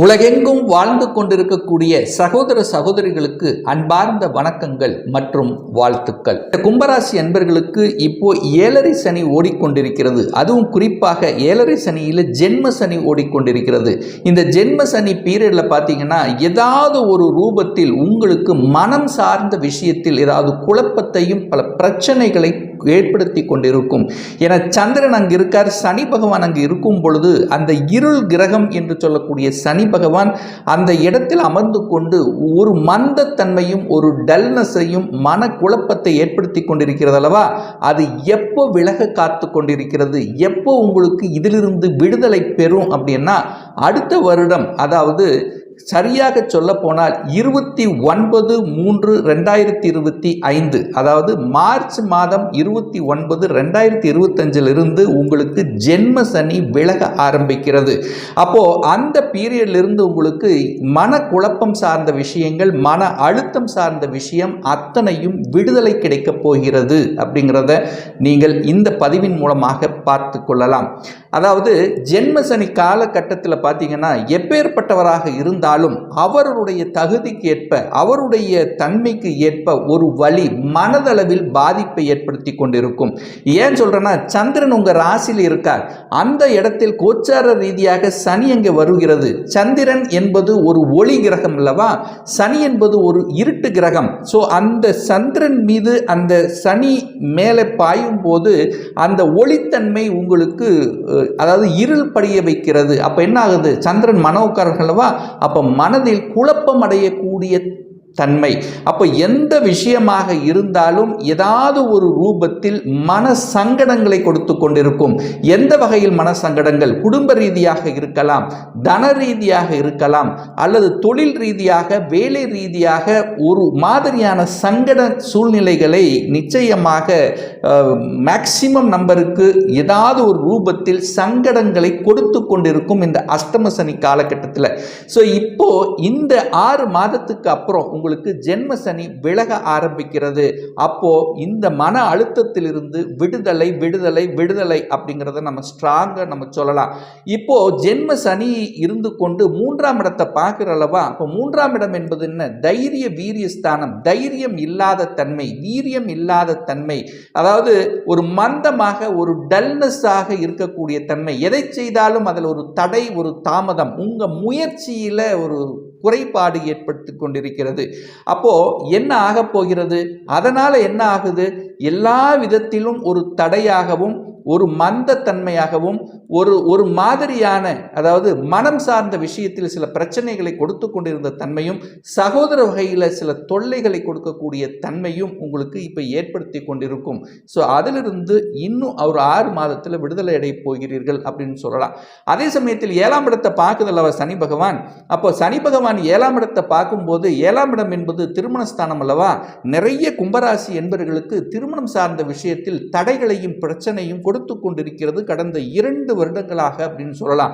உலகெங்கும் வாழ்ந்து கொண்டிருக்கக்கூடிய சகோதர சகோதரிகளுக்கு அன்பார்ந்த வணக்கங்கள் மற்றும் வாழ்த்துக்கள். இந்த கும்பராசி அன்பர்களுக்கு இப்போ ஏழரை சனி ஓடிக்கொண்டிருக்கிறது. அதுவும் குறிப்பாக ஏழரை சனியில் ஜென்ம சனி ஓடிக்கொண்டிருக்கிறது. இந்த ஜென்ம சனி பீரியடில் பார்த்தீங்கன்னா ஏதாவது ஒரு ரூபத்தில் உங்களுக்கு மனம் சார்ந்த விஷயத்தில் ஏதாவது குழப்பத்தையும் பல பிரச்சனைகளை ஏற்படுத்தி கொண்டிருக்கும். என சந்திரன் அங்கு இருக்கார் சனி பகவான் அங்கு இருக்கும் பொழுது அந்த இருள் கிரகம் என்று சொல்லக்கூடிய சனி பகவான் அந்த இடத்தில் அமர்ந்து கொண்டு ஒரு மந்தத்தன்மையும் ஒரு டல்னஸையும் மன குழப்பத்தை ஏற்படுத்தி கொண்டிருக்கிறது அல்லவா? அது எப்போ விலக காத்து கொண்டிருக்கிறது? எப்போ உங்களுக்கு இதிலிருந்து விடுதலை பெறும் அப்படின்னா அடுத்த வருடம் அதாவது சரியாக சொல்ல போனால் இருபத்தி ஒன்பது மூன்று ரெண்டாயிரத்தி இருபத்தி ஐந்து அதாவது மார்ச் மாதம் இருபத்தி ஒன்பது ரெண்டாயிரத்தி இருபத்தஞ்சிலிருந்து உங்களுக்கு ஜென்ம சனி விலக ஆரம்பிக்கிறது. அப்போ அந்த பீரியட்லிருந்து உங்களுக்கு மன குழப்பம் சார்ந்த விஷயங்கள் மன அழுத்தம் சார்ந்த விஷயம் அத்தனையும் விடுதலை கிடைக்கப் போகிறது அப்படிங்கிறத நீங்கள் இந்த பதிவின் மூலமாக பார்த்து கொள்ளலாம். அதாவது ஜென்ம சனி காலகட்டத்தில் பார்த்தீங்கன்னா எப்பேற்பட்டவராக இருந்தாலும் அவருடைய தகுதிக்கு ஏற்ப அவருடைய தன்மைக்கு ஏற்ப ஒரு வழி மனதளவில் பாதிப்பை ஏற்படுத்தி கொண்டிருக்கும். ஏன் சொல்கிறேன்னா சந்திரன் உங்கள் ராசியில் இருக்கார். அந்த இடத்தில் கோச்சார ரீதியாக சனி அங்கே வருகிறது? சந்திரன் என்பது ஒரு ஒளி கிரகம் அல்லவா? சனி என்பது ஒரு இருட்டு கிரகம். ஸோ அந்த சந்திரன் மீது அந்த சனி மேலே பாயும் போது அந்த ஒளித்தன்மை உங்களுக்கு அதாவது இருள் படிய வைக்கிறது. அப்போ என்ன ஆகுது? சந்திரன் மனோக்காரர்கள் அல்லவா? அப்போ மனதில் குழப்பம் அடையக்கூடிய தன்மை. அப்போ எந்த விஷயமாக இருந்தாலும் ஏதாவது ஒரு ரூபத்தில் மன சங்கடங்களை கொடுத்து கொண்டிருக்கும். எந்த வகையில் மன சங்கடங்கள் குடும்ப ரீதியாக இருக்கலாம் தன ரீதியாக இருக்கலாம் அல்லது தொழில் ரீதியாக வேலை ரீதியாக ஒரு மாதிரியான சங்கட சூழ்நிலைகளை நிச்சயமாக மேக்சிமம் நம்பருக்கு ஏதாவது ஒரு ரூபத்தில் சங்கடங்களை கொடுத்து கொண்டிருக்கும் இந்த அஷ்டம சனி காலகட்டத்தில். ஸோ இப்போ இந்த ஆறு மாதத்துக்கு அப்புறம் உங்களுக்கு ஜென்ம சனி விலக ஆரம்பிக்கிறது. அப்போ இந்த மன அழுத்தத்திலிருந்து விடுதலை விடுதலை விடுதலை அப்படிங்கிறத நம்ம ஸ்ட்ராங்காக நம்ம சொல்லலாம். இப்போ ஜென்ம சனி இருந்து கொண்டு மூன்றாம் இடத்தை பார்க்குற அளவா அப்போ மூன்றாம் இடம் என்பது என்ன? தைரிய வீரிய ஸ்தானம் தைரியம் இல்லாத தன்மை வீரியம் இல்லாத தன்மை. அதாவது ஒரு மந்தமாக ஒரு டல்னஸாக இருக்கக்கூடிய தன்மை. எதை செய்தாலும் அதில் ஒரு தடை ஒரு தாமதம். உங்கள் முயற்சியில் ஒரு குறைபாடு ஏற்படுத்தி கொண்டிருக்கிறது. அப்போ என்ன ஆகப் போகிறது? அதனால் என்ன ஆகுது? எல்லா விதத்திலும் ஒரு தடையாகவும் ஒரு மந்தத்தன்மையாகவும் ஒரு ஒரு மாதிரியான அதாவது மனம் சார்ந்த விஷயத்தில் சில பிரச்சனைகளை கொடுத்து கொண்டிருந்த தன்மையும் சகோதர வகையில் சில தொல்லைகளை கொடுக்கக்கூடிய தன்மையும் உங்களுக்கு இப்போ ஏற்படுத்தி கொண்டிருக்கும். ஸோ அதிலிருந்து இன்னும் ஒரு ஆறு மாதத்தில் விடுதலை அடைய போகிறீர்கள் அப்படின்னு சொல்லலாம். அதே சமயத்தில் ஏழாம் இடத்தை பார்க்குதல்லவா சனி பகவான். அப்போ சனி பகவான் ஏழாம் இடத்தை பார்க்கும்போது ஏழாம் இடம் என்பது திருமணஸ்தானம் அல்லவா? நிறைய கும்பராசி என்பவர்களுக்கு திருமணம் சார்ந்த விஷயத்தில் தடைகளையும் பிரச்சனையும் கொடு கொடுத்து கொண்டிருக்கிறது கடந்த இரண்டு வருடங்களாக அப்படின்னு சொல்லலாம்.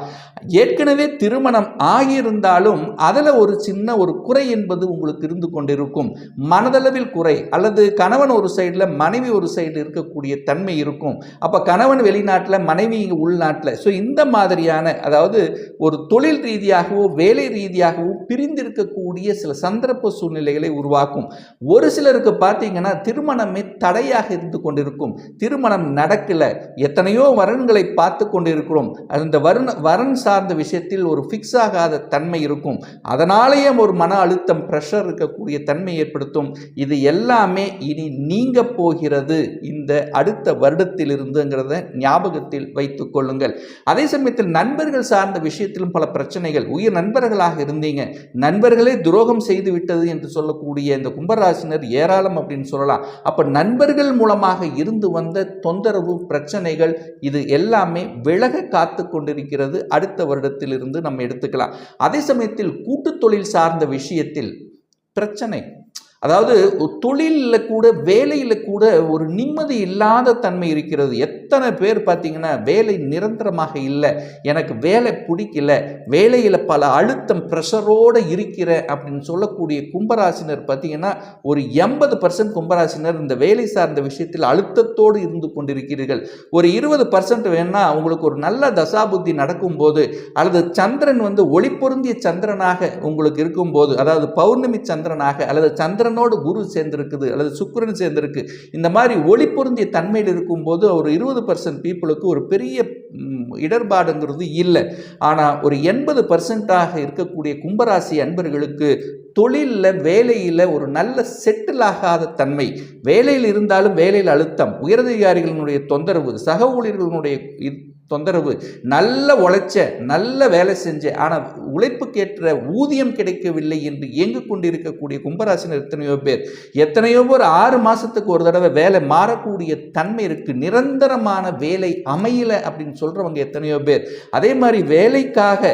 ஏற்கனவே திருமணம் ஆகியிருந்தாலும் அதில் ஒரு சின்ன ஒரு குறை என்பது உங்களுக்கு இருந்து கொண்டிருக்கும். மனதளவில் குறை அல்லது கணவன் ஒரு சைடில் மனைவி ஒரு சைடு இருக்கக்கூடிய தன்மை இருக்கும். அப்போ கணவன் வெளிநாட்டில் மனைவி உள்நாட்டில். ஸோ இந்த மாதிரியான அதாவது ஒரு தொழில் ரீதியாகவோ வேலை ரீதியாகவோ பிரிந்திருக்கக்கூடிய சில சந்தர்ப்ப சூழ்நிலைகளை உருவாக்கும். ஒரு சிலருக்கு பார்த்தீங்கன்னா திருமணமே தடையாக இருந்து கொண்டிருக்கும். திருமணம் நடக்கல. எத்தனையோ வரன்களை பார்த்து கொண்டிருக்கிறோம். அந்த வருண வரன் சார்ந்த விஷயத்தில் ஒரு ஃபிக்ஸ் ஆகாத தன்மை இருக்கும். அதனாலேயே ஒரு மன அழுத்தம் ப்ரெஷர் இருக்கக்கூடிய தன்மை ஏற்படுத்தும். இது எல்லாமே இனி நீங்க போகிறது இந்த அடுத்த வருடத்திலிருந்துங்கிறத ஞாபகத்தில் வைத்துக் கொள்ளுங்கள். அதே சமயத்தில் நண்பர்கள் சார்ந்த விஷயத்திலும் பல பிரச்சனைகள். உயிர் நண்பர்களாக இருந்தீங்க. நண்பர்களே துரோகம் செய்து விட்டது என்று சொல்லக்கூடிய இந்த கும்பராசினர் ஏராளம் அப்படின்னு சொல்லலாம். அப்ப நண்பர்கள் மூலமாக இருந்து வந்த தொந்தரவு யோசனைகள் இது எல்லாமே விலக காத்து கொண்டிருக்கிறது. அடுத்த வருடத்திலிருந்து நம்ம எடுத்துக்கலாம். அதே சமயத்தில் கூட்டுத் தொழில் சார்ந்த விஷயத்தில் பிரச்சனை அதாவது தொழிலில் கூட வேலையில் கூட ஒரு நிம்மதி இல்லாத தன்மை இருக்கிறது. எத்தனை பேர் பார்த்தீங்கன்னா வேலை நிரந்தரமாக இல்லை. எனக்கு வேலை பிடிக்கல. வேலையில் பல அழுத்தம் ப்ரெஷரோடு இருக்கிற அப்படின்னு சொல்லக்கூடிய கும்பராசினர் பார்த்தீங்கன்னா ஒரு எண்பது பர்சன்ட் கும்பராசினர் இந்த வேலை சார்ந்த விஷயத்தில் அழுத்தத்தோடு இருந்து கொண்டிருக்கிறீர்கள். ஒரு இருபது பர்சன்ட் வேணால் உங்களுக்கு ஒரு நல்ல தசாபுத்தி நடக்கும்போது அல்லது சந்திரன் வந்து ஒளி பொருந்திய சந்திரனாக உங்களுக்கு இருக்கும்போது அதாவது பௌர்ணமி சந்திரனாக அல்லது சந்திரன் சந்திரனோடு குரு சேர்ந்திருக்குது அல்லது சுக்கிரன் சேர்ந்திருக்கு. இந்த மாதிரி ஒளி பொருந்திய தன்மையில் இருக்கும்போது ஒரு இருபது பர்சன்ட் பீப்புளுக்கு ஒரு பெரிய இடர்பாடுங்கிறது இல்லை. ஆனால் ஒரு எண்பது பர்சன்டாக இருக்கக்கூடிய கும்பராசி அன்பர்களுக்கு தொழிலில் வேலையில் ஒரு நல்ல செட்டில் ஆகாத தன்மை. வேலையில் இருந்தாலும் வேலையில் அழுத்தம். உயரதிகாரிகளினுடைய தொந்தரவு சக ஊழியர்களுடைய தொந்தரவு நல்ல உழைச்ச நல்ல வேலை செஞ்ச ஆனால் உழைப்புக்கேற்ற ஊதியம் கிடைக்கவில்லை என்று இயங்கு கொண்டிருக்கக்கூடிய கும்பராசினர் எத்தனையோ பேர். எத்தனையோ பேர் ஆறு மாதத்துக்கு ஒரு தடவை வேலை மாறக்கூடிய தன்மை இருக்குது நிரந்தரமான வேலை அமையல அப்படின்னு சொல்கிறவங்க எத்தனையோ பேர். அதே மாதிரி வேலைக்காக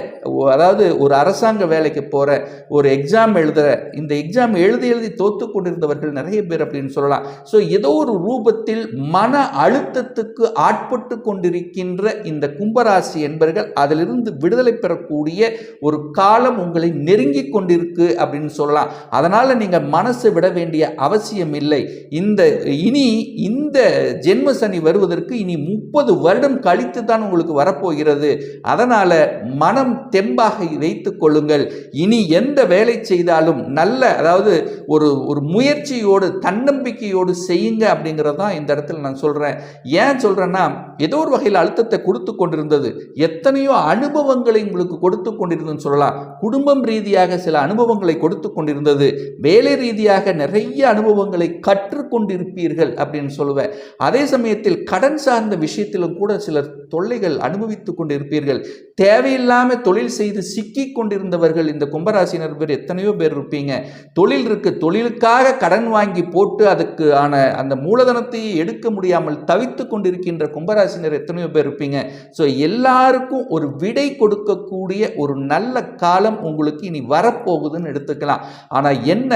அதாவது ஒரு அரசாங்க வேலைக்கு போகிற ஒரு எக்ஸாம் எழுதுகிற இந்த எக்ஸாம் எழுதி எழுதி தோத்து கொண்டிருந்தவர்கள் நிறைய பேர் அப்படின்னு சொல்லலாம். ஸோ ஏதோ ஒரு ரூபத்தில் மன அழுத்தத்துக்கு ஆட்பட்டு கொண்டிருக்கின்ற இந்த கும்பராசி என்பர்கள் அதிலிருந்து விடுதலை பெறக்கூடிய ஒரு காலம் உங்களை நெருங்கி கொண்டிருக்கு அப்படின்னு சொல்லலாம். அதனால் நீங்கள் மனசு விட வேண்டிய அவசியம் இல்லை. இந்த இனி இந்த ஜென்ம சனி வருவதற்கு இனி முப்பது வருடம் கழித்து தான் உங்களுக்கு வரப்போகிறது. அதனால் மனம் தெம்பாக வைத்து கொள்ளுங்கள். இனி எந்த வேலை செய்தாலும் நல்ல அதாவது ஒரு ஒரு முயற்சியோடு தன்னம்பிக்கையோடு செய்யுங்க அப்படிங்கிறது தான் இந்த இடத்துல நான் சொல்கிறேன் ஏன் சொல்கிறேன்னா ஏதோ ஒரு வகையில் அழுத்தத்தை கொடுத்து கொண்டிருந்தது எத்தனையோ அனுபவங்களை உங்களுக்கு கொடுத்து கொண்டிருந்ததுன்னு சொல்லலாம். குடும்பம் ரீதியாக சில அனுபவங்களை கொடுத்து கொண்டிருந்தது வேலை ரீதியாக நிறைய அனுபவங்களை கற்றுக்கொண்டிருப்பீர்கள் அப்படின்னு சொல்லுவேன். அதே சமயத்தில் கடன் சார்ந்த விஷயத்திலும் கூட சிலர் தொல்லைகள் அனுபவித்துக் கொண்டிருப்பீர்கள். தேவையில்லாமல் தொழில் செய்து சிக்கி கொண்டிருந்தவர்கள் இந்த கும்பராசினர் பேர் எத்தனையோ பேர் இருப்பீங்க. தொழில் இருக்கு தொழிலுக்காக கடன் வாங்கி போட்டு அதுக்கு ஆன அந்த மூலதனத்தை எடுக்க முடியாமல் தவித்து கொண்டிருக்கின்ற கும்பராசினர் எத்தனையோ பேர் இருப்பீங்க. ஸோ எல்லாருக்கும் ஒரு விடை கொடுக்கக்கூடிய ஒரு நல்ல காலம் உங்களுக்கு இனி வரப்போகுதுன்னு எடுத்துக்கலாம். ஆனால் என்ன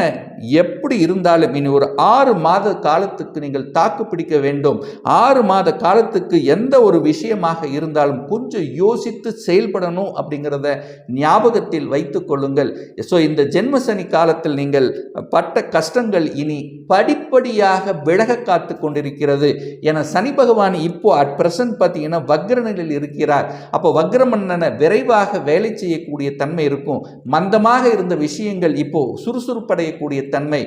எப்படி இருந்தாலும் இனி ஒரு ஆறு மாத காலத்துக்கு நீங்கள் தாக்கு பிடிக்க வேண்டும். ஆறு மாத காலத்துக்கு எந்த ஒரு விஷயம் காரியமாக இருந்தாலும் கொஞ்சம் யோசித்து செயல்படணும் அப்படிங்கிறத ஞாபகத்தில் வைத்து கொள்ளுங்கள். ஸோ இந்த ஜென்ம சனி காலத்தில் நீங்கள் பட்ட கஷ்டங்கள் இனி படிப்படியாக விலக காத்து கொண்டிருக்கிறது. என சனி பகவான் இப்போ அட் பிரசன்ட் பார்த்தீங்கன்னா வக்ர நிலையில் இருக்கிறார். அப்போ வக்ரமன்னனை விரைவாக வேலை செய்யக்கூடிய தன்மை இருக்கும். மந்தமாக இருந்த விஷயங்கள் இப்போ சுறுசுறுப்படையக்கூடிய தன்மை.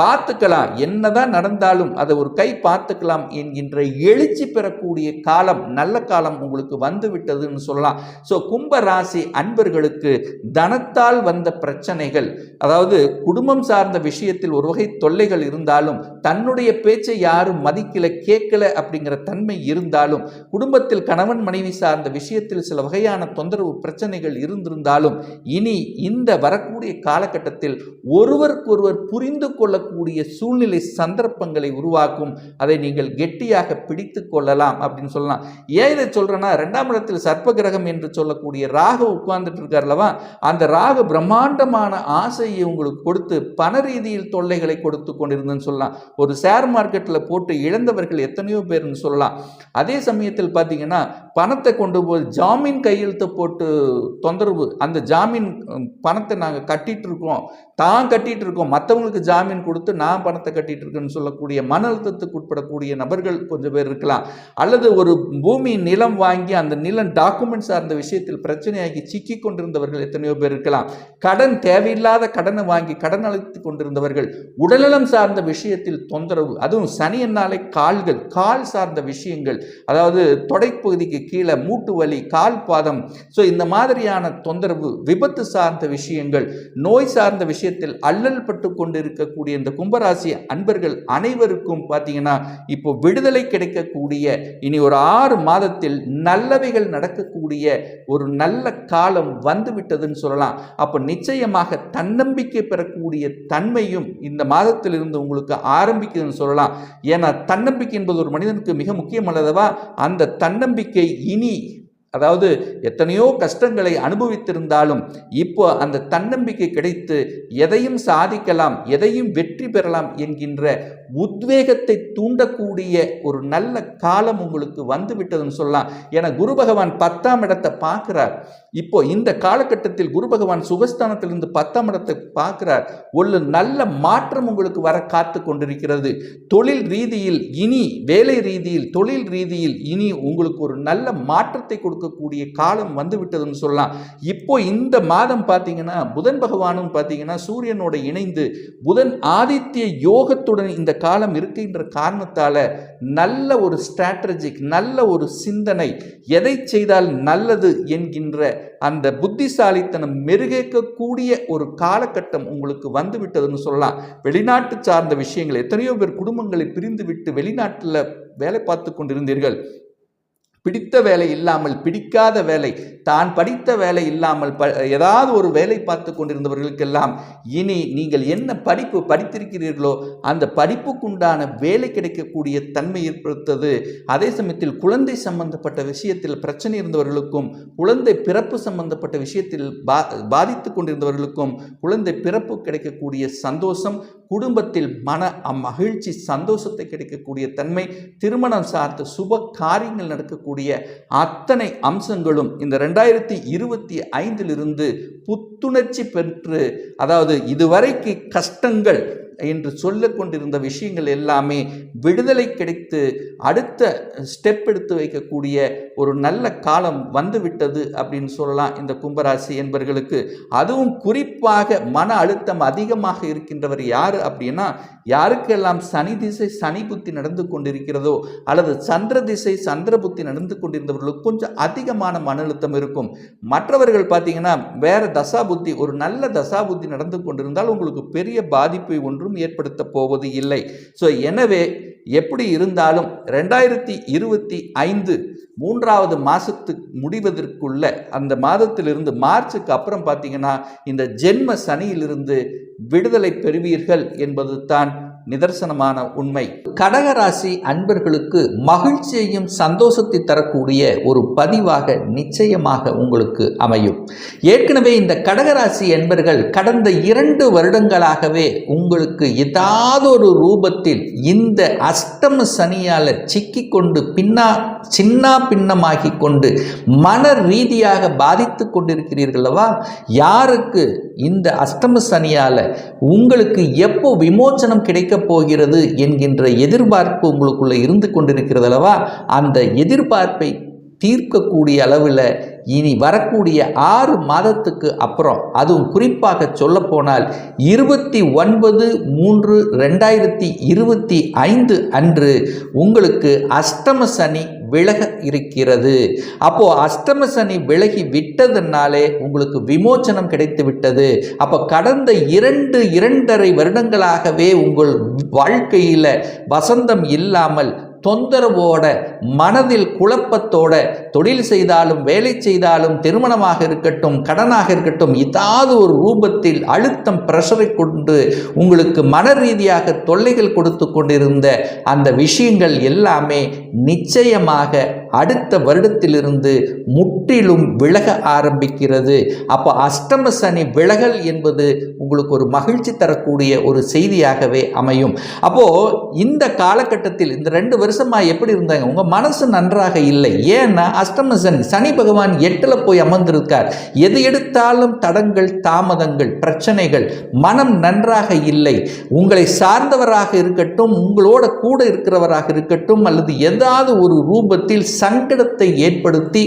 பார்த்துக்கலாம் என்னதான் நடந்தாலும் அதை ஒரு கை பார்த்துக்கலாம் என்கின்ற எழுச்சி பெறக்கூடிய காலம் நல்ல காலம் உங்களுக்கு வந்து விட்டதுன்னு சொல்லலாம். ஸோ கும்ப ராசி அன்பர்களுக்கு தனத்தால் வந்த பிரச்சனைகள் அதாவது குடும்பம் சார்ந்த விஷயத்தில் ஒரு வகை தொல்லைகள் இருந்தாலும் தன்னுடைய பேச்சை யாரும் மதிக்கல கேட்கல அப்படிங்கிற தன்மை இருந்தாலும் குடும்பத்தில் கணவன் மனைவி சார்ந்த விஷயத்தில் சில வகையான தொந்தரவு பிரச்சனைகள் இருந்திருந்தாலும் இனி இந்த வரக்கூடிய காலகட்டத்தில் ஒருவருக்கொருவர் புரிந்து கொள்ளக்கூடிய சூழ்நிலை சந்தர்ப்பங்களை உருவாக்கும். அதை நீங்கள் கெட்டியாக பிடித்து கொள்ளலாம் அப்படின்னு சொல்லலாம். ஏன் இதை சொல்றேன்னா ரெண்டாம் இடத்தில் சர்ப்ப கிரகம் என்று சொல்லக்கூடிய ராகு உட்கார்ந்துட்டு இருக்கார்லவா அந்த ராகு பிரம்மாண்டமான ஆசையை உங்களுக்கு கொடுத்து பண ரீதியில் தொல்லைகளை கொடுத்து கொண்டிருந்துன்னு சொல்லலாம். ஒரு ஷேர் மார்க்கெட்டில் போட்டு இழந்தவர்கள் எத்தனையோ பேர்னு சொல்லலாம். அதே சமயத்தில் பார்த்தீங்கன்னா பணத்தை கொண்டு போய் ஜாமீன் கையெழுத்து போட்டு தொந்தரவு அந்த ஜாமீன் பணத்தை நாங்கள் கட்டிட்டு இருக்கோம். தான் கட்டிட்டு இருக்கோம். மற்றவங்களுக்கு ஜாமீன் கொடுத்து நான் பணத்தை கட்டிட்டு இருக்கேன்னு சொல்லக்கூடிய மன அழுத்தத்துக்கு உட்படக்கூடிய நபர்கள் கொஞ்சம் பேர் இருக்கலாம். அல்லது ஒரு பூமி நிலம் வாங்கி அந்த நிலம் டாக்குமெண்ட் சார்ந்த விஷயத்தில் பிரச்சனையாகி சிக்கி கொண்டிருந்தவர்கள் எத்தனையோ பேர் இருக்கலாம். கடன் தேவையில்லாத கடனை வாங்கி கடன் அழைத்து கொண்டிருந்தவர்கள் உடல்நலம் சார்ந்த விஷயத்தில் தொந்தரவு அதுவும் சனியன்னாலே கால்கள் கால் சார்ந்த விஷயங்கள் அதாவது தொடைப்பகுதிக்கு கீழே மூட்டு வலி கால் பாதம். ஸோ இந்த மாதிரியான தொந்தரவு விபத்து சார்ந்த விஷயங்கள் நோய் சார்ந்த விஷயத்தில் அல்லல் பட்டு கொண்டிருக்கக்கூடிய இந்த கும்பராசி அன்பர்கள் அனைவருக்கும் பார்த்தீங்கன்னா இப்போ விடுதலை கிடைக்கக்கூடிய இனி ஒரு ஆறு மாதத்தில் நல்லவைகள் நடக்கக்கூடிய ஒரு நல்ல காலம் வந்துவிட்டதுன்னு சொல்லலாம். அப்போ நிச்சயமாக தன்னம்பிக்கை பெறக்கூடிய தன்மையும் இந்த மாதத்திலிருந்து உங்களுக்கு ஆரம்பிக்குதுன்னு சொல்லலாம். ஏன்னா தன்னம்பிக்கை என்பது ஒரு மனிதனுக்கு மிக முக்கியமானதவா அந்த தன்னம்பிக்கை இனி அதாவது எத்தனையோ கஷ்டங்களை அனுபவித்திருந்தாலும் இப்போ அந்த தன்னம்பிக்கை கிடைத்து எதையும் சாதிக்கலாம் எதையும் வெற்றி பெறலாம் என்கின்ற உத்வேகத்தை தூண்டக்கூடிய ஒரு நல்ல காலம் உங்களுக்கு வந்துவிட்டதுன்னு சொல்லலாம். என குரு பகவான் பத்தாம் இடத்தை பார்க்கிறார். இப்போ இந்த காலகட்டத்தில் குரு பகவான் சுகஸ்தானத்திலிருந்து பத்தாம் இடத்தை பார்க்கிறார். ஒரு நல்ல மாற்றம் உங்களுக்கு வர காத்து கொண்டிருக்கிறது. தொழில் ரீதியில் இனி வேலை ரீதியில் தொழில் ரீதியில் இனி உங்களுக்கு ஒரு நல்ல மாற்றத்தை கொடுக்கக்கூடிய காலம் வந்துவிட்டதுன்னு சொல்லலாம். இப்போ இந்த மாதம் பார்த்தீங்கன்னா புதன் பகவானும் பார்த்தீங்கன்னா சூரியனோட இணைந்து புதன் ஆதித்ய யோகத்துடன் இந்த காலம் இருக்கின்ற காரணத்தால் நல்ல ஒரு ஸ்ட்ராட்டஜிக் நல்ல ஒரு சிந்தனை எதை செய்தால் நல்லது என்கின்ற அந்த புத்திசாலித்தனம் மெருகேற்கக்கூடிய ஒரு காலகட்டம் உங்களுக்கு வந்துவிட்டதுன்னு சொல்லலாம். வெளிநாட்டு சார்ந்த விஷயங்கள் எத்தனையோ பேர் குடும்பங்களை பிரிந்து விட்டு வெளிநாட்டில் வேலை பார்த்து கொண்டிருந்தீர்கள். பிடித்த வேலை இல்லாமல் பிடிக்காத வேலை தான் படித்த வேலை இல்லாமல் ப ஏதாவது ஒரு வேலை பார்த்து கொண்டிருந்தவர்களுக்கெல்லாம் இனி நீங்கள் என்ன படிப்பு படித்திருக்கிறீர்களோ அந்த படிப்புக்குண்டான வேலை கிடைக்கக்கூடிய தன்மை ஏற்படுத்தது. அதே சமயத்தில் குழந்தை சம்பந்தப்பட்ட விஷயத்தில் பிரச்சனை இருந்தவர்களுக்கும் குழந்தை பிறப்பு சம்பந்தப்பட்ட விஷயத்தில் பா பாதித்து கொண்டிருந்தவர்களுக்கும் குழந்தை பிறப்பு கிடைக்கக்கூடிய சந்தோஷம் குடும்பத்தில் மன மகிழ்ச்சி சந்தோஷத்தை கிடைக்கக்கூடிய தன்மை திருமணம் சார்ந்த சுப காரியங்கள் நடக்கக்கூடிய அத்தனை அம்சங்களும் இந்த ரெண்டாயிரத்தி இருபத்தி ஐந்திலிருந்து புத்துணர்ச்சி பெற்று அதாவது இதுவரைக்கு கஷ்டங்கள் என்று சொல்ல கொண்டிருந்த விஷயங்கள் எல்லாமே விடுதலை கிடைத்து அடுத்த ஸ்டெப் எடுத்து வைக்கக்கூடிய ஒரு நல்ல காலம் வந்துவிட்டது அப்படின்னு சொல்லலாம் இந்த கும்பராசி என்பர்களுக்கு. அதுவும் குறிப்பாக மன அழுத்தம் அதிகமாக இருக்கின்றவர் யார் அப்படின்னா யாருக்கெல்லாம் சனி திசை சனி புத்தி நடந்து கொண்டிருக்கிறதோ அல்லது சந்திர திசை சந்திர புத்தி நடந்து கொண்டிருந்தவர்களுக்கு கொஞ்சம் அதிகமான மன அழுத்தம் இருக்கும். மற்றவர்கள் பார்த்தீங்கன்னா வேற தசா புத்தி ஒரு நல்ல தசா புத்தி நடந்து கொண்டிருந்தால் உங்களுக்கு பெரிய பாதிப்பை ஒன்றும் ஏற்படுத்தப் போவது இல்லை. ஸோ எனவே எப்படி இருந்தாலும் ரெண்டாயிரத்தி இருபத்தி ஐந்து மூன்றாவது மாதத்து முடிவதற்குள்ள அந்த மாதத்திலிருந்து மார்ச்சுக்கு அப்புறம் பார்த்தீங்கன்னா இந்த ஜென்ம சனியிலிருந்து விடுதலை பெறுவீர்கள் என்பது தான் நிதர்சனமான உண்மை. கடகராசி அன்பர்களுக்கு மகிழ்ச்சியையும் சந்தோஷத்தை தரக்கூடிய ஒரு பதிவாக நிச்சயமாக உங்களுக்கு அமையும். ஏற்கனவே இந்த கடகராசி என்பர்கள் கடந்த இரண்டு வருடங்களாகவே உங்களுக்கு ஏதாவது ஒரு ரூபத்தில் இந்த அஷ்டம சனியால் சிக்கிக்கொண்டு பின்னா சின்ன பின்னமாகி கொண்டு மன ரீதியாக பாதித்து கொண்டிருக்கிறீர்களவா யாருக்கு இந்த அஷ்டம சனியால் உங்களுக்கு எப்போ விமோச்சனம் கிடைக்கப் போகிறது என்கின்ற எதிர்பார்ப்பு உங்களுக்குள்ளே இருந்து கொண்டிருக்கிறதல்லவா? அந்த எதிர்பார்ப்பை தீர்க்கக்கூடிய அளவில் இனி வரக்கூடிய ஆறு மாதத்துக்கு அப்புறம் அதுவும் குறிப்பாக சொல்லப்போனால் இருபத்தி ஒன்பது மூன்று ரெண்டாயிரத்தி இருபத்தி ஐந்து அன்று உங்களுக்கு அஷ்டம சனி விலக இருக்கிறது. அப்போ அஷ்டம சனி விலகி விட்டதுனாலே உங்களுக்கு விமோச்சனம் கிடைத்து விட்டது. அப்போ கடந்த இரண்டு இரண்டரை வருடங்களாகவே உங்கள் வாழ்க்கையில் வசந்தம் இல்லாமல் தொந்தரவோட மனதில் குழப்பத்தோட தொழில் செய்தாலும் வேலை செய்தாலும் திருமணமாக இருக்கட்டும் கடனாக இருக்கட்டும் ஏதாவது ஒரு ரூபத்தில் அழுத்தம் பிரஷரை கொண்டு உங்களுக்கு மன ரீதியாக தொல்லைகள் கொடுத்து கொண்டிருந்த அந்த விஷயங்கள் எல்லாமே நிச்சயமாக அடுத்த வருடத்திலிருந்து முற்றிலும் விலக ஆரம்பிக்கிறது. அப்போ அஷ்டம சனி விலகல் என்பது உங்களுக்கு ஒரு மகிழ்ச்சி தரக்கூடிய ஒரு செய்தியாகவே அமையும். அப்போ இந்த காலகட்டத்தில் இந்த ரெண்டு வருஷமா எப்படி இருந்தாங்க? உங்க மனசு நன்றாக இல்லை. ஏன்னா அஷ்டம சனி சனி பகவான் எட்டில் போய் அமர்ந்திருக்கார். எது எடுத்தாலும் தடங்கள் தாமதங்கள் பிரச்சனைகள் மனம் நன்றாக இல்லை. உங்களை சார்ந்தவராக இருக்கட்டும் உங்களோட கூட இருக்கிறவராக இருக்கட்டும் அல்லது ஏதாவது ஒரு ரூபத்தில் சங்கடத்தை ஏற்படுத்தி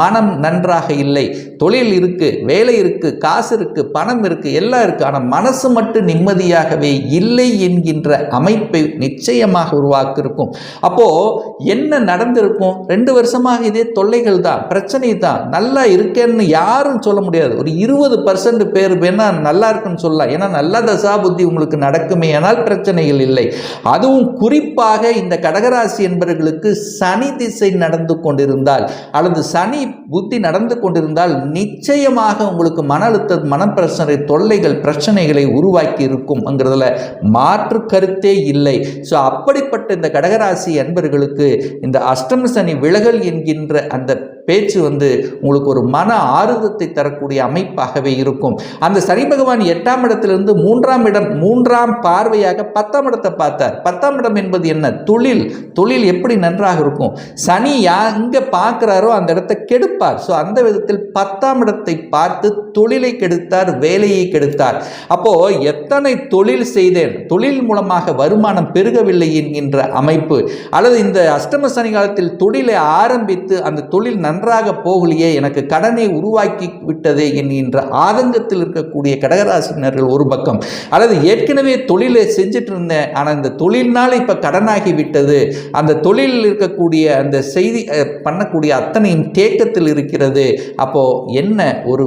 மனம் நன்றாக இல்லை. தொழில் இருக்குது வேலை இருக்குது காசு இருக்குது பணம் இருக்குது எல்லாம் இருக்குது ஆனால் மனசு மட்டும் நிம்மதியாகவே இல்லை என்கின்ற அமைப்பை நிச்சயமாக உருவாக்கியிருக்கும். அப்போது என்ன நடந்திருக்கும்? ரெண்டு வருஷமாக இதே தொல்லைகள் தான் பிரச்சனை தான். நல்லா இருக்கேன்னு யாரும் சொல்ல முடியாது. ஒரு இருபது பர்சன்ட் பேர் வேணால் நல்லா இருக்குன்னு சொல்லலாம். ஏன்னா நல்ல தசா புத்தி உங்களுக்கு நடக்குமே ஆனால் பிரச்சனைகள் இல்லை. அதுவும் குறிப்பாக இந்த கடகராசி என்பவர்களுக்கு சனி திசை நடந்த கொண்டிருந்தால் அல்லது சனி புத்தி நடந்து கொண்டிருந்தால் நிச்சயமாக உங்களுக்கு மன அழுத்த மனப்பிரச்சனை தொல்லைகள் பிரச்சனைகளை உருவாக்கி இருக்கும்ங்கிறதுல மாற்று கருத்தே இல்லை. ஸோ அப்படிப்பட்ட இந்த கடகராசி அன்பர்களுக்கு இந்த அஷ்டம சனி விலகல் என்கின்ற அந்த பேச்சு வந்து உங்களுக்கு ஒரு மன ஆறுதத்தை தரக்கூடிய அமைப்பாகவே இருக்கும். அந்த சனி பகவான் எட்டாம் இடத்திலிருந்து மூன்றாம் இடம் மூன்றாம் பார்வையாக பத்தாம் இடத்தை பார்த்தார். பத்தாம் இடம் என்பது என்ன? தொழில். தொழில் எப்படி நன்றாக இருக்கும்? சனி யா எங்கே பார்க்குறாரோ அந்த இடத்தை கெடுப்பார். ஸோ அந்த விதத்தில் பத்தாம் இடத்தை பார்த்து தொழிலை கெடுத்தார் வேலையை கெடுத்தார். அப்போ எத்தனை தொழில் செய்தேன்? தொழில் மூலமாக வருமானம் பெருகவில்லை என்கின்ற அமைப்பு. அல்லது இந்த அஷ்டம சனி காலத்தில் தொழிலை ஆரம்பித்து அந்த தொழில் நன்றாக போகலையே எனக்கு கடனை உருவாக்கி விட்டதே என்கின்ற ஆதங்கத்தில் இருக்கக்கூடிய கடகராசினர்கள் ஒரு பக்கம். அல்லது ஏற்கனவே தொழிலை செஞ்சுட்டு இருந்தேன் ஆனால் இந்த தொழில்னால இப்போ கடனாகி விட்டது. அந்த தொழிலில் இருக்கக்கூடிய அந்த செய்தி பண்ணக்கூடிய அத்தனையும் தேக்கத்தில் இருக்கிறது. அப்போ என்ன ஒரு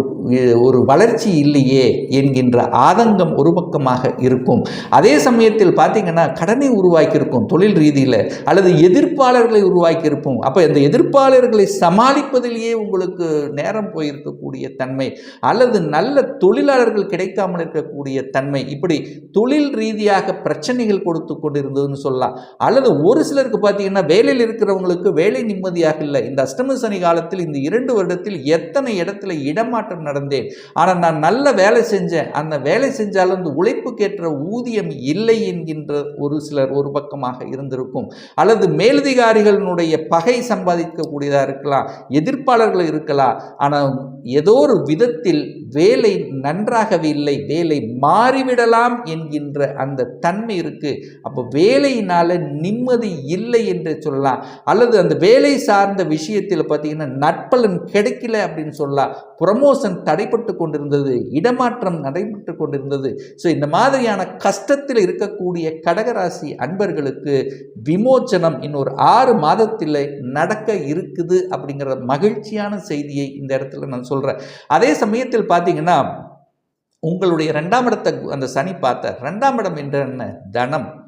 ஒரு வளர்ச்சி இல்லையே என்கின்ற ஆதங்கம் ஒரு பக்கமாக இருக்கும். அதே சமயத்தில் பார்த்தீங்கன்னா கடனை உருவாக்கியிருக்கும் தொழில் ரீதியில் அல்லது எதிர்ப்பாளர்களை உருவாக்கியிருப்போம். அப்போ இந்த எதிர்ப்பாளர்களை சமாளிப்பதிலேயே உங்களுக்கு நேரம் போயிருக்கக்கூடிய தன்மை அல்லது நல்ல தொழிலாளர்கள் கிடைக்காமல் இருக்கக்கூடிய தன்மை. இப்படி தொழில் ரீதியாக பிரச்சனைகள் கொடுத்து கொண்டிருந்ததுன்னு சொல்லலாம். அல்லது ஒரு சிலருக்கு பார்த்தீங்கன்னா வேலையில் இருக்கிறவங்களுக்கு வேலை நிம்மதியாக இல்லை. இந்த அஷ்டம சனி காலத்தில் இந்த இரண்டு வருடத்தில் எத்தனை இடத்துல இடமாற்றம் நடந்தேன். ஆனால் நான் நல்ல வேலை செஞ்சேன். அந்த வேலை செஞ்சாலும் இந்த உழைப்புக்கேற்ற ஊதியம் இல்லை என்கின்ற ஒரு சிலர் ஒரு பக்கமாக இருந்திருக்கும். அல்லது மேலதிகாரிகளினுடைய பகை சம்பாதிக்கக்கூடியதாக இருக்கலாம். எதிர்ப்பாளர்கள் இருக்கலாம். ஆனால் ஏதோ ஒரு விதத்தில் வேலை நன்றாகவே இல்லை வேலை மாறிவிடலாம் என்கின்ற அந்த தன்மை இருக்கு. அப்போ வேலையினால நிம்மதி இல்லை என்று சொல்லலாம். அல்லது அந்த வேலை சார்ந்த விஷயத்தில் பார்த்தீங்கன்னா நட்பலன் கிடைக்கல அப்படின்னு சொல்லலாம். ப்ரமோஷன் தடைப்பட்டு கொண்டிருந்தது இடமாற்றம் நடைபெற்று கொண்டிருந்தது. ஸோ இந்த மாதிரியான கஷ்டத்தில் இருக்கக்கூடிய கடகராசி அன்பர்களுக்கு விமோச்சனம் இன்னொரு ஆறு மாதத்தில் நடக்க இருக்குது அப்படிங்கிற மகிழ்ச்சியான செய்தியை இந்த இடத்துல நான் சொல்கிறேன் அதே சமயத்தில் பார்த்தீங்கன்னா உங்களுடைய ரெண்டாம் இடத்தை அந்த சனி பார்த்த ரெண்டாம் இடம் என்ற என்ன? தனம்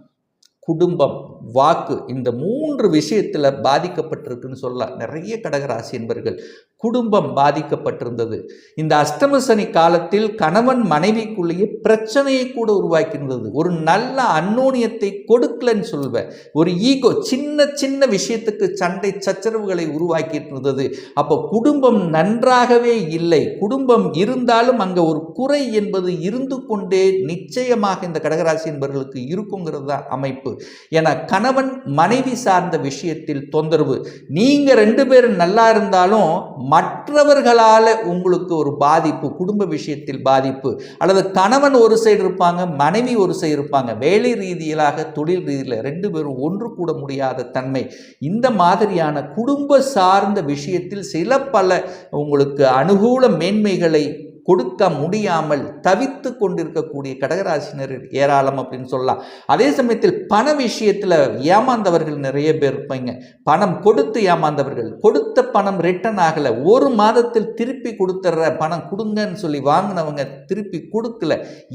குடும்பம் வாக்கு இந்த மூன்று விஷயத்தில் பாதிக்கப்பட்டிருக்குன்னு சொல்லலாம். நிறைய கடகராசி என்பர்கள். குடும்பம் பாதிக்கப்பட்டிருந்தது. இந்த அஷ்டம சனி காலத்தில் கணவன் மனைவிக்குள்ளேயே பிரச்சனையை கூட உருவாக்கியிருந்தது. ஒரு நல்ல அன்னோனியத்தை கொடுக்கலன்னு சொல்வேன். ஒரு ஈகோ சின்ன சின்ன விஷயத்துக்கு சண்டை சச்சரவுகளை உருவாக்கிட்டு இருந்தது அப்போ குடும்பம் நன்றாகவே இல்லை. குடும்பம் இருந்தாலும் அங்கே ஒரு குறை என்பது இருந்து கொண்டே நிச்சயமாக இந்த கடகராசி என்பவர்களுக்கு இருக்குங்கிறது தான் அமைப்பு. என கணவன் மனைவி சார்ந்த விஷயத்தில் தொந்தரவு. நீங்கள் ரெண்டு பேரும் நல்லா இருந்தாலும் மற்றவர்களால் உங்களுக்கு ஒரு பாதிப்பு குடும்ப விஷயத்தில் பாதிப்பு அல்லது கணவன் ஒரு சைடு இருப்பாங்க மனைவி ஒரு சைடு இருப்பாங்க வேலை ரீதியிலாக தொழில் ரீதியில் ரெண்டு பேரும் ஒன்று கூட முடியாத தன்மை. இந்த மாதிரியான குடும்ப சார்ந்த விஷயத்தில் சில பல உங்களுக்கு அனுகூல மேன்மைகளை கொடுக்க முடியாமல் தவித்து கொண்டிருக்கக்கூடிய கடகராசினர் ஏராளம் அப்படின்னு சொல்லலாம். அதே சமயத்தில் பண விஷயத்தில் ஏமாந்தவர்கள் நிறைய பேர் இருப்பாங்க. பணம் கொடுத்து ஏமாந்தவர்கள் கொடுத்த பணம் ரிட்டர்ன் ஆகலை ஒரு மாதத்தில் திருப்பி கொடுத்துட்ற பணம் கொடுங்கன்னு சொல்லி வாங்கினவங்க திருப்பி கொடுக்கல.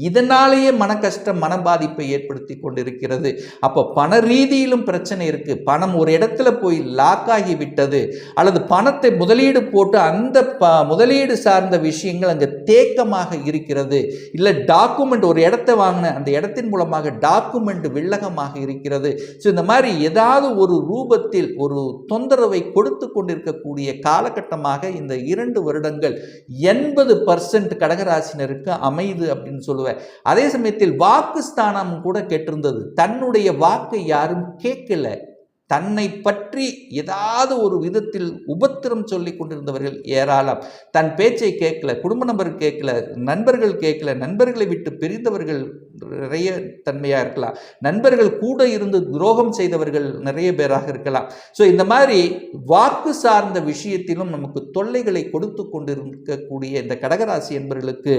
இதனாலேயே மன கஷ்டம் மன பாதிப்பை ஏற்படுத்தி கொண்டிருக்கிறது. அப்போ பண ரீதியிலும் பிரச்சனை இருக்குது பணம் ஒரு இடத்துல போய் லாக் ஆகி விட்டது. அல்லது பணத்தை முதலீடு போட்டு அந்த ப முதலீடு சார்ந்த விஷயங்கள் அங்கே தேக்கமாக இருக்கிறது. இல்லை டாக்குமெண்ட் ஒரு இடத்த வாங்கின அந்த இடத்தின் மூலமாக டாக்குமெண்ட் வில்லகமாக இருக்கிறது. ஸோ இந்த மாதிரி ஏதாவது ஒரு ரூபத்தில் ஒரு தொந்தரவை கொடுத்து கொண்டிருக்கக்கூடிய காலகட்டமாக இந்த இரண்டு வருடங்கள் எண்பது பர்சன்ட் கடகராசினருக்கு அமையுது அப்படின்னு சொல்லுவேன். அதே சமயத்தில் வாக்குஸ்தானம் கூட கேட்டிருந்தது. தன்னுடைய வாக்கை யாரும் கேட்கல. தன்னை பற்றி ஏதாவது ஒரு விதத்தில் உபத்திரம் சொல்லி கொண்டிருந்தவர்கள் ஏராளம். தன் பேச்சை கேட்கல குடும்ப நபர் கேட்கல நண்பர்கள் கேட்கல நண்பர்களை விட்டு பிரிந்தவர்கள் நிறைய தன்மையாக இருக்கலாம். நண்பர்கள் கூட இருந்து துரோகம் செய்தவர்கள் நிறைய பேராக இருக்கலாம். ஸோ இந்த மாதிரி வாக்கு சார்ந்த விஷயத்திலும் நமக்கு தொல்லைகளை கொடுத்து கொண்டிருக்கக்கூடிய இந்த கடகராசி என்பவர்களுக்கு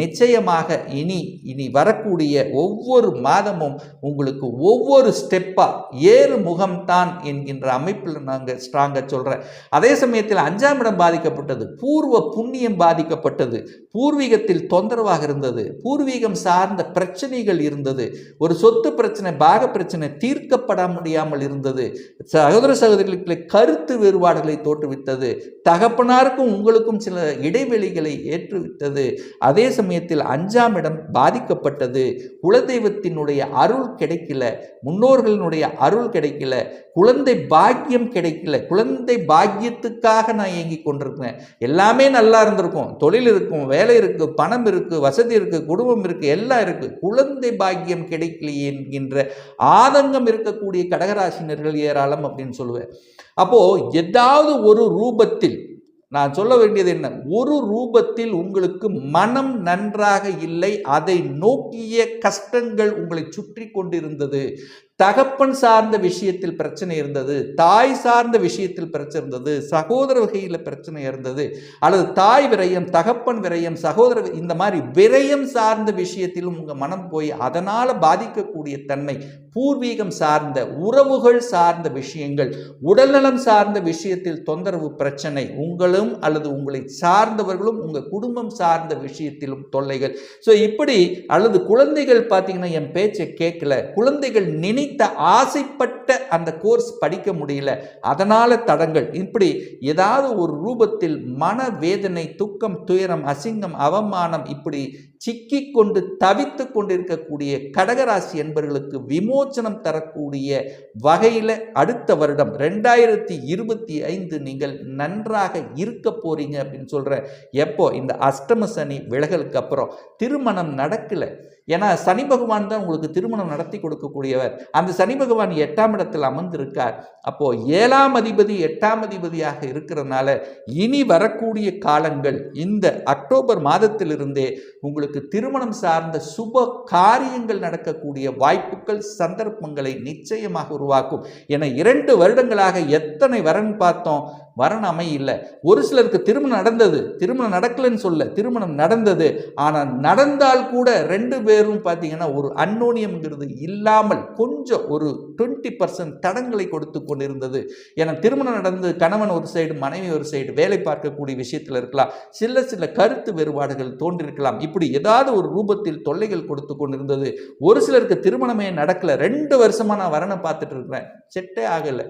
நிச்சயமாக இனி இனி வரக்கூடிய ஒவ்வொரு மாதமும் உங்களுக்கு ஒவ்வொரு ஸ்டெப்பாக ஏறு முகம்தான் என்கின்ற அமைப்பில் நாங்கள் ஸ்ட்ராங்காக சொல்கிறேன் அதே சமயத்தில் அஞ்சாம் இடம் பாதிக்கப்பட்டது. பூர்வ புண்ணியம் பாதிக்கப்பட்டது. பூர்வீகத்தில் தொந்தரவாக இருந்தது. பூர்வீகம் சார்ந்த பிரச்சனைகள் இருந்தது. ஒரு சொத்து பிரச்சனை பாக பிரச்சனை தீர்க்கப்பட முடியாமல் இருந்தது. சகோதர சகோதரிகளுக்கு கருத்து வேறுபாடுகளை தோற்றுவித்தது. தகப்பனாருக்கும் உங்களுக்கும் சில இடைவெளிகளை ஏற்றுவித்தது. அதே சமயத்தில் அஞ்சாம் இடம் பாதிக்கப்பட்டது. குலதெய்வத்தினுடைய அருள் கிடைக்கல. முன்னோர்களினுடைய அருள் கிடைக்கல. குழந்தை பாக்கியம் கிடைக்கல. குழந்தை பாக்கியத்துக்காக நான் இயங்கி கொண்டிருக்கிறேன் எல்லாமே நல்லா இருந்திருக்கும். தொழில் இருக்கும் வேலை இருக்கு பணம் இருக்கு வசதி இருக்கு குடும்பம் இருக்கு எல்லாம் இருக்கு. குழந்தை பாக்கியம் கிடைக்கலையே என்கின்ற ஆதங்கம் இருக்கக்கூடிய கடகராசினர்கள் ஏராளம் அப்படின்னு சொல்லுவேன். அப்போ ஏதாவது ஒரு ரூபத்தில் நான் சொல்ல வேண்டியது என்ன? ஒரு ரூபத்தில் உங்களுக்கு மனம் நன்றாக இல்லை. அதை நோக்கிய கஷ்டங்கள் உங்களை சுற்றி கொண்டிருந்தது. தகப்பன் சார்ந்த விஷயத்தில் பிரச்சனை இருந்தது தாய் சார்ந்த விஷயத்தில் பிரச்சனை இருந்தது சகோதர வகையில் பிரச்சனை இருந்தது அல்லது தாய் விரயம் தகப்பன் விரயம் சகோதர இந்த மாதிரி விரயம் சார்ந்த விஷயத்திலும் உங்கள் மனம் போய் அதனால் பாதிக்கக்கூடிய தன்மை பூர்வீகம் சார்ந்த உறவுகள் சார்ந்த விஷயங்கள் உடல்நலம் சார்ந்த விஷயத்தில் தொந்தரவு பிரச்சனை உங்களும் அல்லது உங்களை சார்ந்தவர்களும் உங்கள் குடும்பம் சார்ந்த விஷயத்திலும் தொல்லைகள். ஸோ இப்படி அல்லது குழந்தைகள் பார்த்தீங்கன்னா என் பேச்சை கேட்கல குழந்தைகள் நினை நினைத்த ஆசைப்பட்ட அந்த கோர்ஸ் படிக்க முடியல. அதனால தடங்கள். இப்படி ஏதாவது ஒரு ரூபத்தில் மன வேதனை துக்கம் துயரம் அசிங்கம் அவமானம் இப்படி சிக்கி கொண்டு தவித்து கொண்டிருக்கக்கூடிய கடகராசி என்பவர்களுக்கு விமோச்சனம் தரக்கூடிய வகையில் அடுத்த வருடம் ரெண்டாயிரத்தி இருபத்தி ஐந்து நீங்கள் நன்றாக இருக்க போறீங்க அப்படின்னு சொல்கிறேன் எப்போ? இந்த அஷ்டம சனி விலகலுக்கு அப்புறம். திருமணம் நடக்கலை. ஏன்னா சனி பகவான் தான் உங்களுக்கு திருமணம் நடத்தி கொடுக்கக்கூடியவர். அந்த சனி பகவான் எட்டாம் இடத்தில் அமர்ந்திருக்கார். அப்போது ஏழாம் அதிபதி எட்டாம் அதிபதியாக இருக்கிறதுனால இனி வரக்கூடிய காலங்கள் இந்த அக்டோபர் மாதத்திலிருந்தே உங்களுக்கு திருமணம் சார்ந்த சுப காரியங்கள் நடக்கக்கூடிய வாய்ப்புகள் சந்தர்ப்பங்களை நிச்சயமாக உருவாக்கும். என இரண்டு வருடங்களாக எத்தனை வரன் பார்த்தோம்? வரன் இல்லை. ஒரு சிலருக்கு திருமணம் நடந்தது. திருமணம் நடக்கலைன்னு சொல்ல திருமணம் நடந்தது. ஆனால் நடந்தால் கூட ரெண்டு பேரும் பார்த்தீங்கன்னா ஒரு அன்னோனியம்ங்கிறது இல்லாமல் கொஞ்சம் ஒரு டுவெண்ட்டி பர்சன்ட் தடங்களை கொடுத்து கொண்டிருந்தது. ஏன்னா திருமணம் நடந்து கணவன் ஒரு சைடு மனைவி ஒரு சைடு வேலை பார்க்கக்கூடிய விஷயத்தில் இருக்கலாம். சில சில கருத்து வேறுபாடுகள் தோன்றிருக்கலாம். இப்படி ஏதாவது ஒரு ரூபத்தில் தொல்லைகள் கொடுத்து கொண்டிருந்தது. ஒரு சிலருக்கு திருமணமே நடக்கலை. ரெண்டு வருஷமா நான் வரனை பார்த்துட்டு இருக்கிறேன். செட்டே ஆகலை.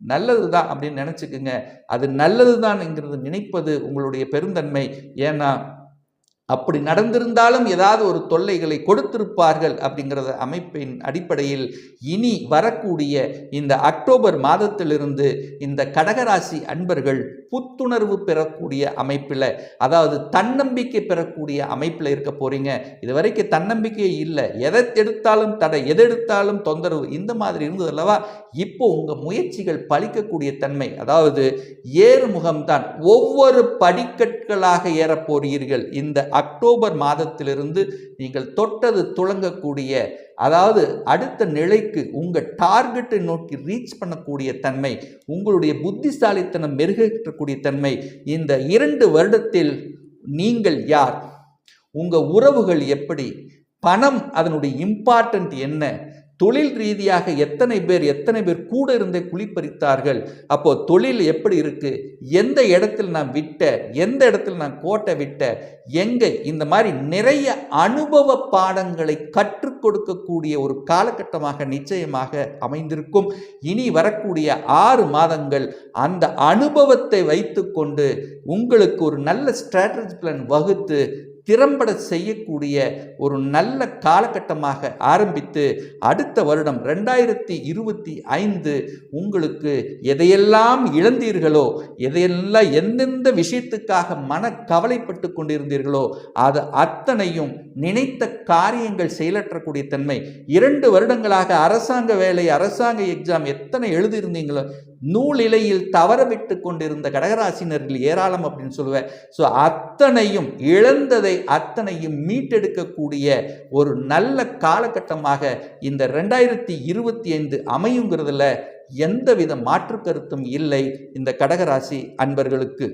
நல்லது தான் அப்படின்னு நினச்சிக்கோங்க. அது நல்லது தான்ங்கிறது நினைப்பது உங்களுடைய பெருந்தன்மை. ஏன்னா அப்படி நடந்திருந்தாலும் ஏதாவது ஒரு தொல்லைகளை கொடுத்திருப்பார்கள் அப்படிங்கிறத அமைப்பின் அடிப்படையில் இனி வரக்கூடிய இந்த அக்டோபர் மாதத்திலிருந்து இந்த கடகராசி அன்பர்கள் புத்துணர்வு பெறக்கூடிய அமைப்பில் அதாவது தன்னம்பிக்கை பெறக்கூடிய அமைப்பில் இருக்க போகிறீங்க இது வரைக்கும் தன்னம்பிக்கையே இல்லை. எதை எடுத்தாலும் தடை எதை எடுத்தாலும் தொந்தரவு இந்த மாதிரி இருந்தது அல்லவா? இப்போ உங்கள் முயற்சிகள் பழிக்கக்கூடிய தன்மை அதாவது ஏறுமுகம்தான். ஒவ்வொரு படிக்கற்களாக ஏறப் போகிறீர்கள் இந்த அக்டோபர் மாதத்திலிருந்து நீங்கள் தொட்டது துளங்கக்கூடிய அதாவது அடுத்த நிலைக்கு உங்கள் டார்கெட்டை நோக்கி ரீச் பண்ணக்கூடிய தன்மை உங்களுடைய புத்திசாலித்தனம் மெருகேற்றக்கூடிய தன்மை இந்த இரண்டு வருடத்தில் நீங்கள் யார்? உங்கள் உறவுகள் எப்படி? பணம் அதனுடைய இம்பார்ட்டன்ட் என்ன? தொழில் ரீதியாக எத்தனை பேர் எத்தனை பேர் கூட இருந்தே குளிப்பறித்தார்கள்? அப்போ தொழில் எப்படி இருக்கு? எந்த இடத்தில் நான் விட்ட எந்த இடத்தில் நான் கோட்டை விட்ட எங்கே? இந்த மாதிரி நிறைய அனுபவ பாடங்களை கற்றுக் கொடுக்கக்கூடிய ஒரு காலகட்டமாக நிச்சயமாக அமைந்திருக்கும். இனி வரக்கூடிய ஆறு மாதங்கள் அந்த அனுபவத்தை வைத்துக்கொண்டு உங்களுக்கு ஒரு நல்ல ஸ்ட்ராட்டஜி பிளான் வகுத்து திறம்பட செய்யக்கூடிய ஒரு நல்ல காலகட்டமாக ஆரம்பித்து அடுத்த வருடம் ரெண்டாயிரத்தி இருபத்தி ஐந்து உங்களுக்கு எதையெல்லாம் இழந்தீர்களோ எதையெல்லாம் எந்தெந்த விஷயத்துக்காக மன கவலைப்பட்டு கொண்டிருந்தீர்களோ அது அத்தனையும் நினைத்த காரியங்கள் செயலற்றக்கூடிய தன்மை. இரண்டு வருடங்களாக அரசாங்க வேலை அரசாங்க எக்ஸாம் எத்தனை எழுதியிருந்தீங்களோ நூலிலையில் தவறவிட்டு கொண்டிருந்த கடகராசினர்கள் ஏராளம் அப்படின்னு சொல்லுவேன். ஸோ அத்தனையும் இழந்ததை அத்தனையும் மீட்டெடுக்கக்கூடிய ஒரு நல்ல காலகட்டமாக இந்த ரெண்டாயிரத்தி இருபத்தி ஐந்து அமையுங்கிறதுல எந்தவித மாற்று கருத்தும் இல்லை இந்த கடகராசி அன்பர்களுக்கு.